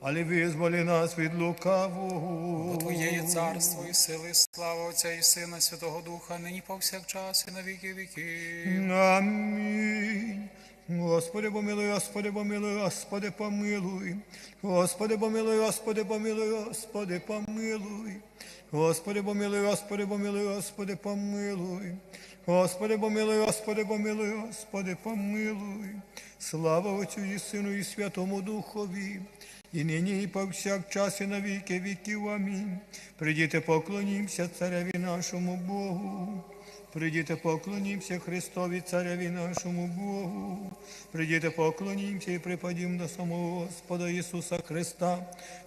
але визволи нас від лукавого. Бо Твоє є царство і сили, і слава Отця і Сина, Святого Духа, нині повсякчас і на віки віків. Амінь. Господи, помилуй, Господи, помилуй, Господи, помилуй. Господи, помилуй, Господи, помилуй, Господи, помилуй. Господи, помилуй, Господи, помилуй, Господи, помилуй. Господи, помилуй, Господи, помилуй, Господи, помилуй. Слава Отцю і Сину і Святому Духові. І нині, і повсякчас, і на віки віків. Амінь. Придіте, поклонімся цареві нашому Богу. Придіте, поклонімся Христові, цареві нашому Богу. Придіте, поклонімся і припадім до самого Господа Ісуса Христа,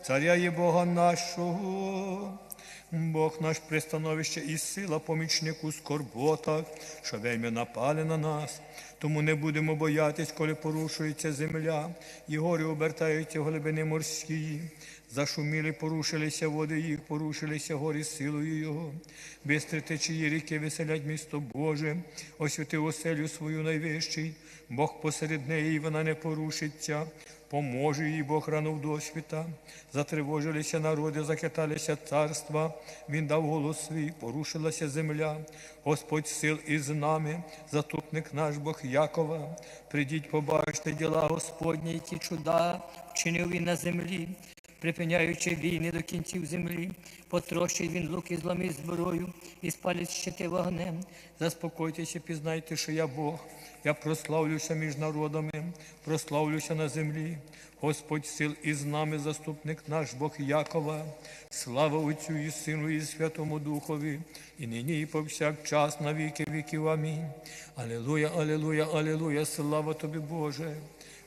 Царя і Бога нашого. Бог наш пристановище і сила, помічнику скорбота, що вельми напали на нас. Тому не будемо боятись, коли порушується земля, і горі обертаються глибини морські. Зашуміли, порушилися води їх, порушилися гори силою Його. Бистри течії ріки веселять місто Боже, освятив оселю свою найвищий, Бог посеред неї, і вона не порушиться. Поможе їй Бог рано в досвіта. Затривожилися народи, захиталися царства. Він дав голос свій, порушилася земля. Господь сил із нами, заступник наш Бог Якова. Придіть, побачте діла Господні, які чуда вчинив він на землі припиняючи війни до кінців землі, потрощить він луки зломить зброю і спалить щити вогнем. Заспокойтеся, пізнайте, що я Бог. Я прославлюся між народами, прославлюся на землі. Господь сил із нами, заступник наш Бог Якова. Слава Отцю і Сину, і Святому Духові, і нині, і повсякчас, на віки віків. Амінь. Алілуя, алілуя, алілуя, слава тобі, Боже.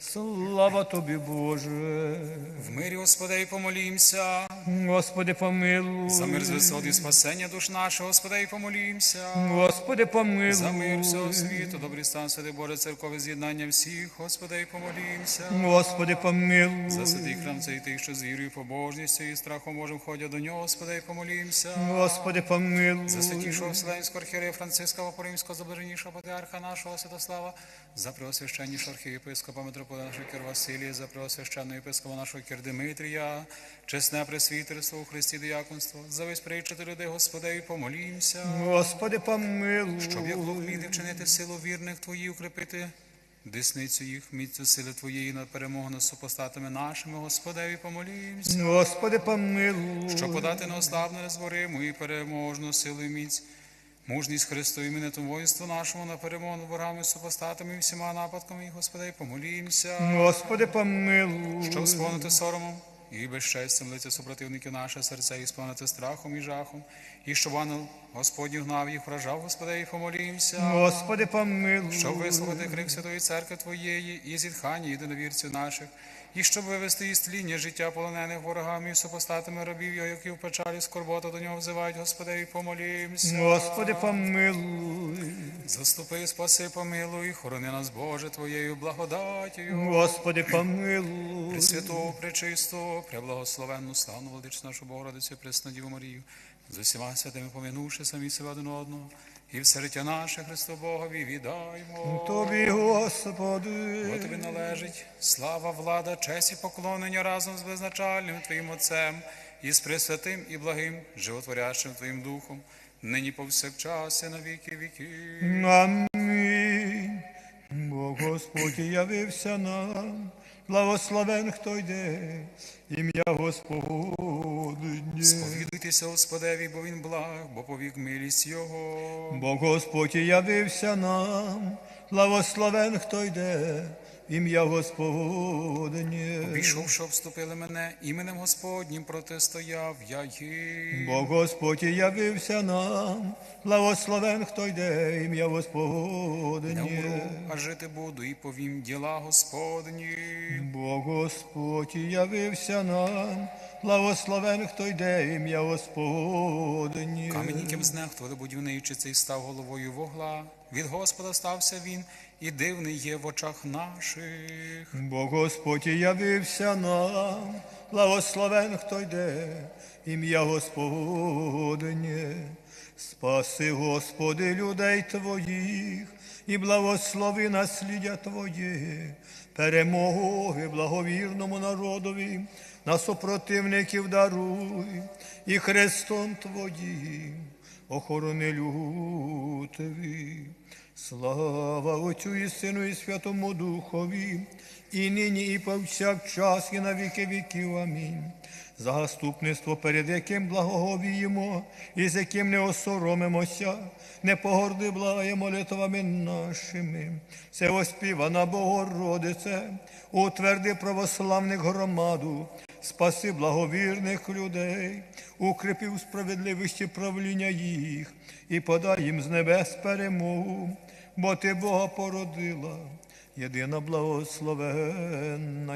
Слава тобі, Боже. В мирі, Господи, помолімся. Господи, помилуй. За мир з і спасення душ наших, Господи, помолімся. Господи, помилуй. За мир всього світу, добрий стан, святий Боже, церкове з'єднання всіх, Господи, помолімся. Господи, помилуй. За святий храм цей тих, що з вірою, побожністю і страхом Божим ходять до нього, Господи, помолімся. Господи, помилуй. За святішого Вселенського архієрея Франциска Вапоримського, за блаженнішого патріарха нашого Святослава, за преосвященнішого архієпископа митрополита нашого Кир Василія, за преосвященного єпископа нашого Кир Димитрія, чесне пресвітерство у Христі діяконство, за весь прийчити людей, Господи, помолімся. Господи, помилуй. Щоб як вміти вчинити силу вірних Твої, укріпити десницю їх, міцю сили Твоєї на перемогу над супостатами нашими, Господеві, помолімся. Господи, помилуй. Щоб подати на неослабну, незвориму і переможну силу і міць, мужність Христу і минету воїнству нашому на перемогу ворогами, супостатами і всіма нападками, і, Господи, помолімся. Господи, помилуй. Щоб сповнити соромом і безчестям лиця супротивників наше серце, і сповнити страхом і жахом, і щоб ангел Господній гнав їх, вражав, Господи, і помолімся. Господи, помилуй. Щоб висловити крик Святої Церкви Твоєї і зітхання єдиновірців наших, і щоб вивести із тління життя полонених ворогами і супостатами рабів його, які в печалі скорбота до нього взивають, Господи, і помолімся. Господи, помилуй. Заступи, спаси, помилуй, хорони нас, Боже, Твоєю благодатію. Господи, помилуй. Пресвяту, пречисту, преблагословенну, славну владичну нашу Богородицю, пресну Діву Марію, з усіма святими помінувши самі себе один одного, і в серця наше Христу Богові віддаймо. Тобі, Господи. Бо тобі належить слава, влада, честь і поклонення разом з безначальним Твоїм Отцем і з пресвятим і благим, животворящим Твоїм Духом, нині повсякчас і на віки віків. Амінь. Бо Господь явився нам, благословен, хто йде, ім'я Господнє. Сповідуйтеся Господеві, бо Він благ, бо повік милість Його. Бо Господь явився нам, благословен, хто йде, ім'я Господнє. Обійшовши, обступили мене, іменем Господнім протистояв я їм. Бо Господь явився нам, благословен, хто йде, ім'я Господнє. Жити буду і повім діла Господні. Бо Господь явився нам, благословен, хто йде, ім'я Господнє. Камінь, яким знехтували будівничі, цей став головою вогла. Від Господа стався він, і дивний є в очах наших. Бо Господь явився нам, благословен, хто йде, ім'я Господнє. Спаси, Господи, людей Твоїх, і благослови насліддя Твоє, перемоги благовірному народові, на супротивників даруй, і Христом Твоїм охорони лютові. Слава Отцю і Сину, і Святому Духові, і нині, і повсякчас, і на віки віків. Амінь. Заступництво, перед яким благоговіємо, і з яким не осоромимося, не погорди благає молитвами нашими. Це оспівана Богородице, утверди православних громаду, спаси благовірних людей, укріпи у справедливості правління їх і подай їм з небес перемогу, бо ти Бога породила, єдина благословенна.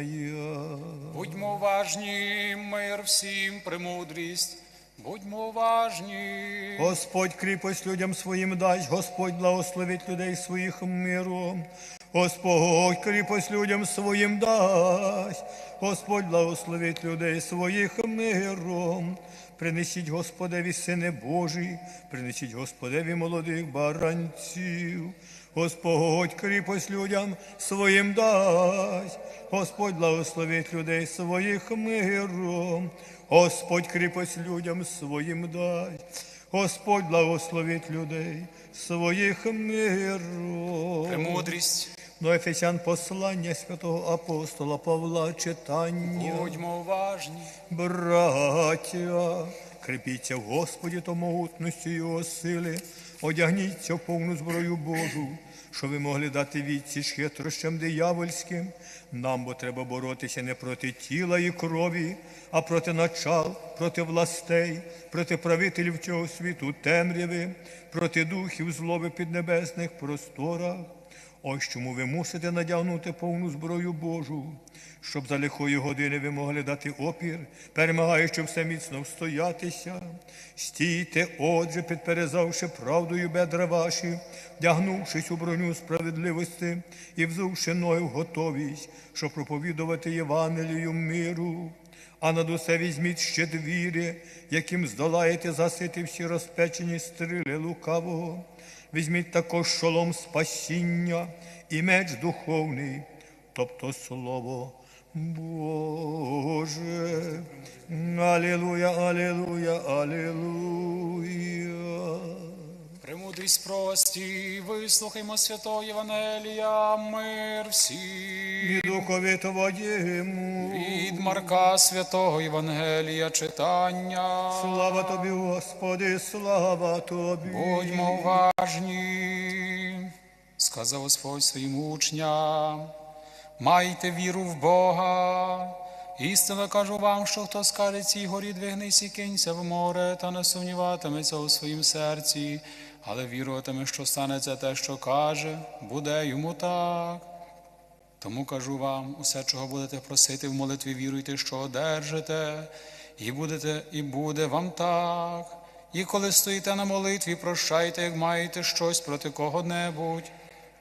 Будьмо уважні, мир всім, премудрість. Будьмо уважні. Господь кріпость людям своїм дасть, Господь благословить людей своїх миром. Господь кріпость людям своїм дасть, Господь благословить людей своїх миром. Принесіть Господеві сини Божі, принесіть Господеві молодих баранців. Господь кріпость людям своїм дасть, Господь благословить людей своїх миром. Господь кріпость людям своїм дасть, Господь благословить людей своїх миром. Премудрість. До Ефесян послання святого апостола Павла читання. Будьмо уважні. Браття, крепіться в Господі та могутності Його сили, одягніться в повну зброю Божу, що ви могли дати відсіч хитрощам диявольським. Нам бо треба боротися не проти тіла і крові, а проти начал, проти властей, проти правителів цього світу темряви, проти духів злоби піднебесних просторах. Ось чому ви мусите надягнути повну зброю Божу, щоб за лихої години ви могли дати опір, перемагаючи все міцно встоятися. Стійте, отже, підперезавши правдою бедра ваші, вдягнувшись у броню справедливості і взувши ноги в готовість, щоб проповідувати Євангелію миру. А над усе візьміть щит віри, яким здолаєте засити всі розпечені стріли лукавого. Візьміть також шолом спасіння і меч духовний, тобто слово Боже. Алілуя, алілуя, алілуя. Премудрість прості, вислухаймо святого Євангелія, мир всім. І духові Твоєму. Від Марка святого Євангелія читання. Слава Тобі, Господи, слава Тобі. Будьмо уважні, сказав Господь своїм учням, майте віру в Бога. Істинно кажу вам, що хто скаже цій горі двигнись і кинься в море, та не сумніватиметься у своїм серці, але віруватиме, що станеться те, що каже, буде йому так. Тому кажу вам, усе, чого будете просити в молитві, віруйте, що одержите, і будете, і буде вам так. І коли стоїте на молитві, прощайте, як маєте щось проти кого-небудь,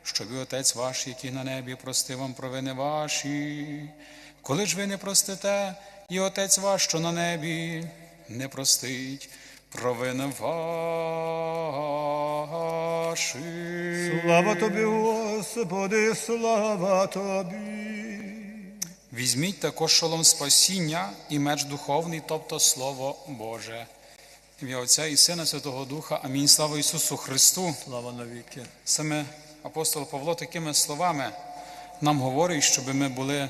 щоб і Отець ваш, який на небі, простив вам провини ваші. Коли ж ви не простите, і Отець ваш, що на небі, не простить провини ваші. Слава Тобі, Господи, слава Тобі. Візьміть також шолом спасіння і меч духовний, тобто Слово Боже. Ім'я Отця і Сина Святого Духа. Амінь. Слава Ісусу Христу. Слава навіки. Саме апостол Павло такими словами нам говорить, щоб ми були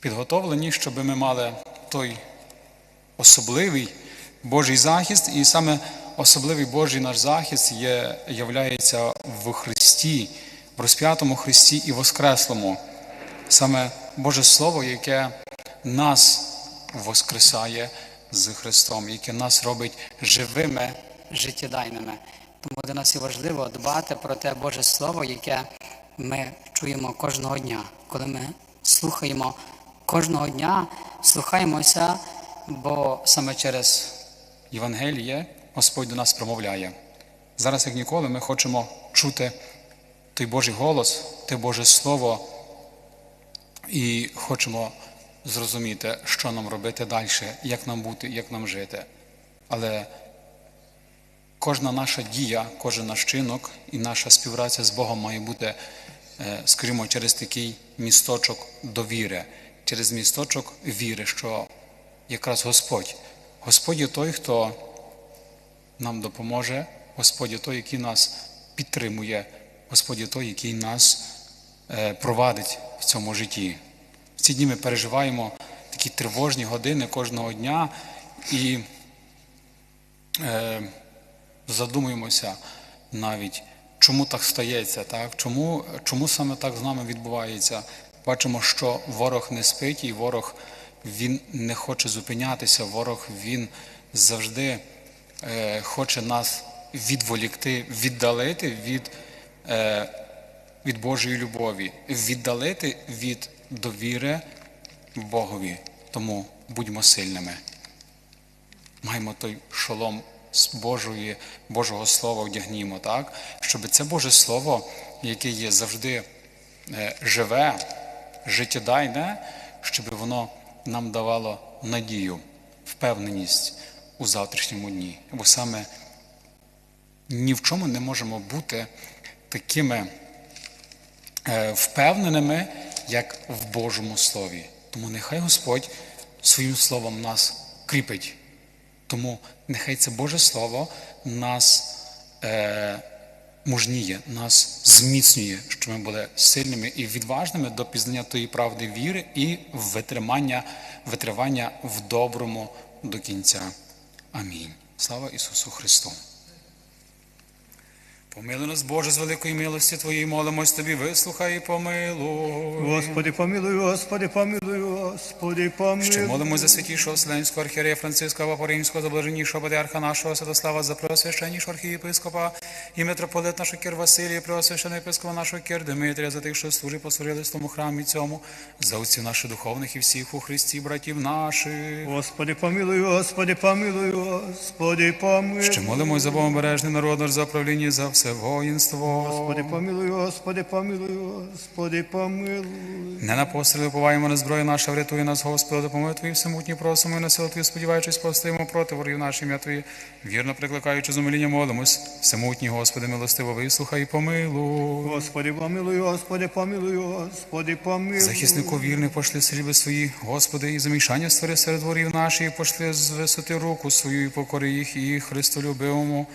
підготовлені, щоб ми мали той особливий Божий захист, і саме особливий Божий наш захист є, являється в Христі, в розп'ятому Христі і Воскреслому. Саме Боже Слово, яке нас воскресає з Христом, яке нас робить живими життєдайними. Тому для нас є важливо дбати про те Боже Слово, яке ми чуємо кожного дня, коли ми слухаємо кожного дня, слухаємося, бо саме через Євангеліє Господь до нас промовляє. Зараз, як ніколи, ми хочемо чути той Божий голос, те Боже Слово, і хочемо зрозуміти, що нам робити далі, як нам бути, як нам жити. Але кожна наша дія, кожен наш чинок і наша співпраця з Богом має бути, е, скажімо, через такий місточок довіри, через місточок віри, що якраз Господь. Господь є той, хто нам допоможе, Господь той, який нас підтримує, Господь той, який нас е, провадить в цьому житті. В ці дні ми переживаємо такі тривожні години кожного дня і е, задумуємося навіть, чому так стається, так? Чому, чому саме так з нами відбувається. Бачимо, що ворог не спить, і ворог він не хоче зупинятися, ворог він завжди е, хоче нас відволікти, віддалити від, е, від Божої любові, віддалити від довіри Богові. Тому будьмо сильними. Маємо той шолом з Божої, Божого Слова вдягнімо, так? Щоб це Боже Слово, яке є завжди е, живе, життєдайне, щоб воно нам давало надію, впевненість у завтрашньому дні. Бо саме ні в чому не можемо бути такими е, впевненими, як в Божому Слові. Тому нехай Господь своїм словом нас кріпить. Тому нехай це Боже Слово нас е, мужніє, нас зміцнює, щоб ми були сильними і відважними до пізнання тої правди віри і витримання, витривання в доброму до кінця. Амінь. Слава Ісусу Христу. Помилуй нас, Боже, з великої милості Твоєї, молимось Тобі, вислухай і помилуй. Господи, помилуй, Господи, помилуй, Господи, помилуй. Ще молимо за святішого Вселенського архієрея Франциска Вапоринського, за блаженнішого патріарха нашого Святослава, за преосвященнішого архієпископа і митрополит нашого Кир Василія, преосвященого єпископа нашого Кир Дмитрія, за тих, що служить послужили в тому храмі цьому, за отців наших духовних і всіх у Христі, братів наших. Господи, помилуй, Господи, помилуй, Господи, помилуй. Ще молимо за Богобережний народ за правління, за все воїнство. Господи, помилуй, Господи, помилуй, Господи, помилуй. Не на постріли уповаємо на зброю наша, врятує нас, Господи, допомоги Твої всемутні просимо і на силу Твою, сподіваючись, постоїмо проти ворогів нашим, я Твої, вірно прикликаючи з молимось. Всемутній, Господи, милостиво вислухай і помилуй. Господи, помилуй, Господи, помилуй, Господи, помилуй. Захиснику вірних пошли сріби свої, Господи, і замішання створи серед дворів наші, і пошли з висоти руку свою, і покори їх, і Христолюбивому.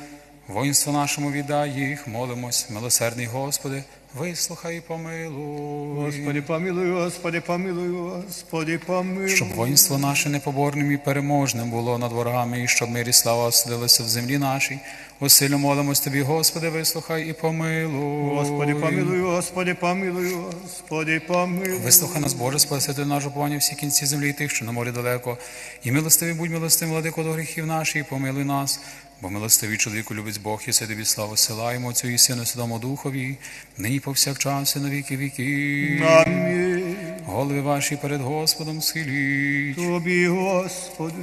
Воїнство нашому віддай їх, молимось, милосердний Господи, вислухай і помилуй. Господи, помилуй, Господи, помилуй, Господи, помилуй. Щоб воїнство наше непоборним і переможним було над ворогами, і щоб мир і слава оселилися в землі нашій. Усилю молимось Тобі, Господи, вислухай і помилуй. Господи, помилуй, Господи, помилуй, Господи, помилуй. Вислухай нас, Боже, спаситель наш уповання всі кінці землі, і тих, що на морі далеко. І милостивий будь милостивим, владико до гріхів наших, і помилуй нас. Бо милостивий чоловіку любить Бог, і тобі славу силаємо Отцю і Сину, Святому Духові, нині повсякчас і на віки віки. Амінь. Голови ваші перед Господом схиліть. Тобі, Господи.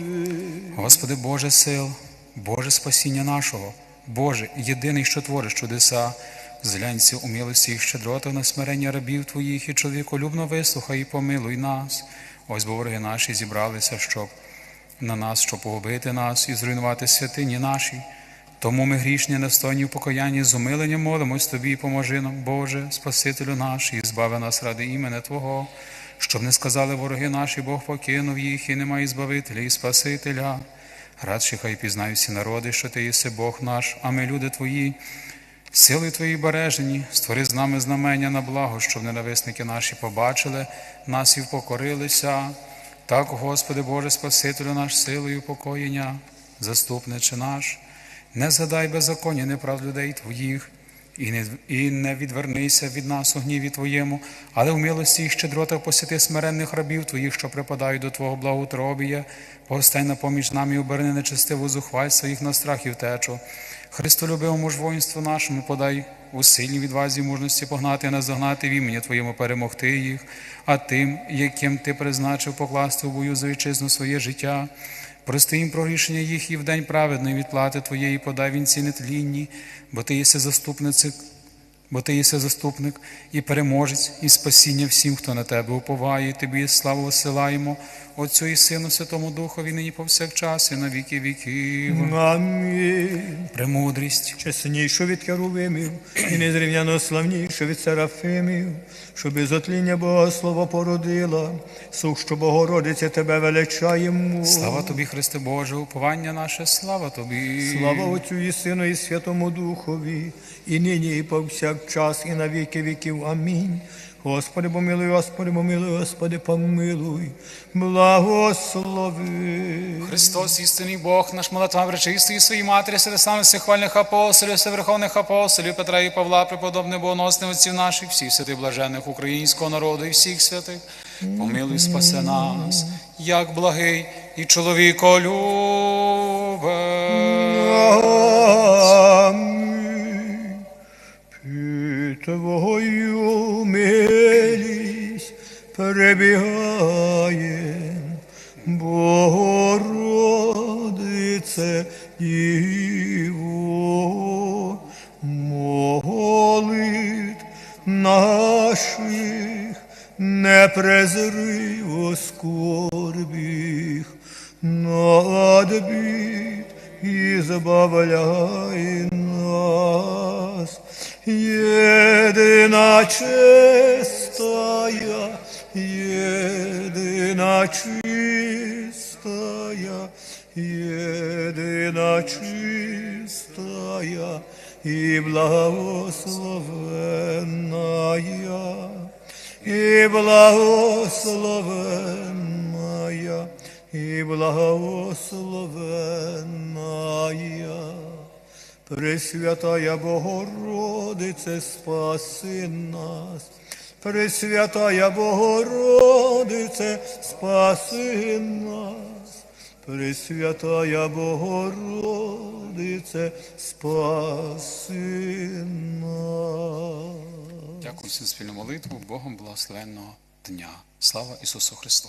Господи Боже сил, Боже спасіння нашого, Боже, єдиний, що твориш чудеса, зглянься у милості і щедротах на смирення рабів Твоїх і чоловіколюбно вислухай і помилуй нас. Ось бо вороги наші зібралися, щоб на нас, щоб погубити нас і зруйнувати святині наші. Тому ми грішні, невстойні в покаянні, з умиленням молимось Тобі поможи нам, Боже, Спасителю наш, і збави нас ради імени Твого, щоб не сказали вороги наші, Бог покинув їх, і немає збавителя і Спасителя. Радше хай пізнають всі народи, що Ти єси Бог наш, а ми, люди Твої, сили Твої бережені, створи з нами знамення на благо, щоб ненависники наші побачили нас і впокорилися. Так, Господи Боже, Спасителю наш, силою покоєння, заступниче наш, не згадай беззаконня неправд людей Твоїх, і не, і не відвернися від нас у гніві Твоєму, але в милості і щедротах посіти смиренних рабів Твоїх, що припадають до Твого благоутробія, постай на поміч нам і оберни нечестиву зухвальство їх на страх і втечу. Христолюбивому ж воїнству нашому подай у сильній відвазі мужності погнати, не загнати в імені Твоєму перемогти їх, а тим, яким Ти призначив покласти у бою за вітчизну своє життя. Прости їм прогрішення їх і в день праведної відплати Твоєї подай вінці нетлінні, бо Ти єси заступниці, бо Ти єси заступник і переможець, і спасіння всім, хто на Тебе уповає, Тобі славу осилаємо, Отцю і Сину, Святому Духові, нині повсякчас і на віки віків. Амінь. Премудрість. Чеснішу від керувимів і незрівняно славнішу від серафимів, що без отління Бога Слово породила, сущу Богородиця тебе величаємо. Слава тобі, Христе Боже, уповання наше, слава тобі. Слава Отцю і Сину, і Святому Духові, і нині, і повсякчас, і на віки віків. Амінь. Господи, помилуй, Господи, помилуй, Господи, помилуй, благослови. Христос, істинний Бог, наш молитва пречистої своїй матері, серед самих всіх хвальних апостолів, серед верховних апостолів, Петра і Павла, преподобних богоносних отців наших, всіх святих блажених українського народу і всіх святих. Помилуй, спаси нас, як благий і чоловіколюбець. Амінь. Під перебігає, Богородице Діво, молит наших не презри благословенная, і благословенная, і благословенная. Пресвятая Богородице, спаси нас. Пресвятая Богородице, спаси нас. Пресвятая Богородице, спаси нас. Дякую всім спільну молитву, Богом благословенного дня. Слава Ісусу Христу.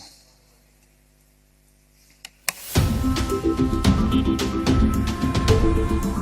Thank you.